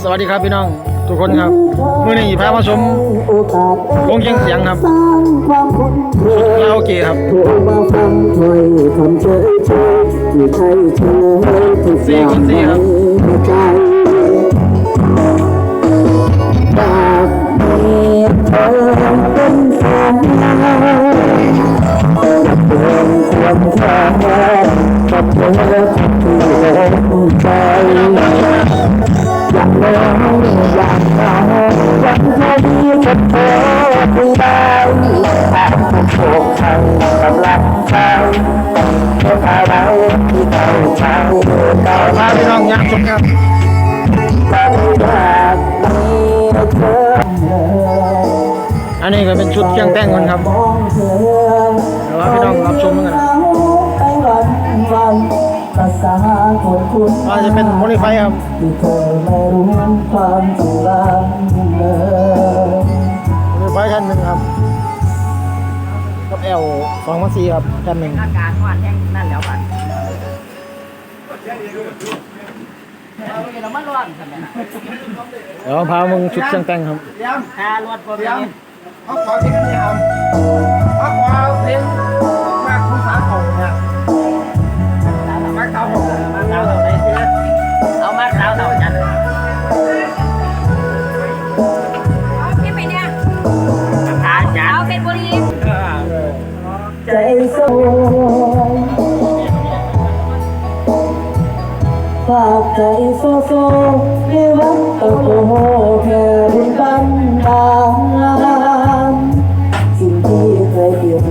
สวัสดีครับพี่น้องทุกคนครับมื่อนี้พามาชมวงเชียงเสียงครับคาราโอเกะครับโทรมาฟังถ้อยคำเฉยเฉยที่ใช่เฉยทุกอย่างในใจอยากมีเธอเป็นแฟนจะเป็นความแค่กับเธอที่ลงใจ มื่ออะไรที่เข้าใจก็พาพี่น้องยักชมครับอันนี้ก็เป็นชุดเครื่องแต่งคนครับมองเดี๋ยวพี่น้องรับชมกันนะไปวันวันภาษาคนคุณว่าจะเป็นโมดิไฟครับ กับแอลสองพันสี่ครับแท่นหนึ่งอาการว่าแห้งนั่นแล้วบัดเรามาร้อนกันนะเดี๋ยวพามึงชุดเครื่องแต่งครับถ้ารวดบ่มีเขาขอเพลงนี้ครับเขาขอเพลง ฝากใจโซโซในวัดตะโกแค่บุญบันดาลสิ่งที่เคยเดียน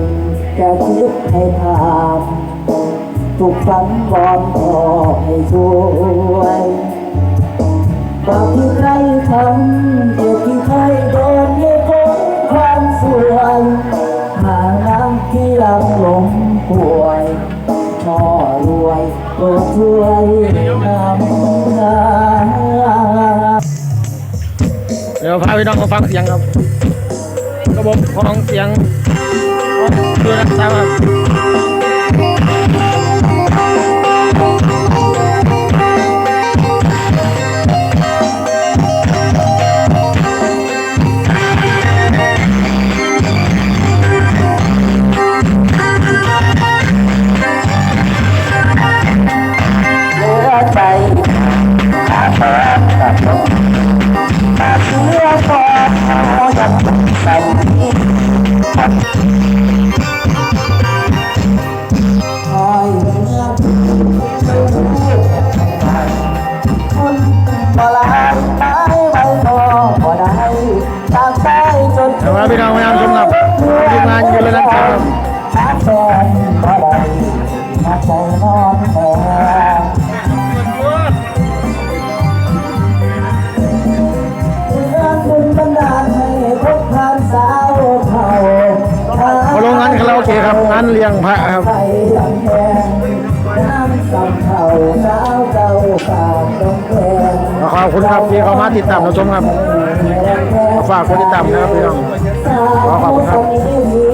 แค่คิดให้ผ่านถูกฝันบอนขอให้ช่วยบอกที่ใครทำ ที่ลังหลงป่วยพ่อรวยโปรดช่วยทำงานเดี๋ยวพาพี่น้องมาฟังเสียงครับ ระบบของเสียงคือรักษาครับ ยังใส่คอยเงียบคนบ่ลายตายไว้ก็บ่ได้ตากเดี๋ยวพาพี่น้องมชมครับทีมงานอยู่เลยนะครับานเลี้ยงพระครับไทยลำแพงน้ำสำเผ่าสาวเก่าฝากต้อขอบคุณครับที่เขามาติดตามรับชมครับ ฝากคนติดตามนะครับพี่น้องขอขอบคุณครับ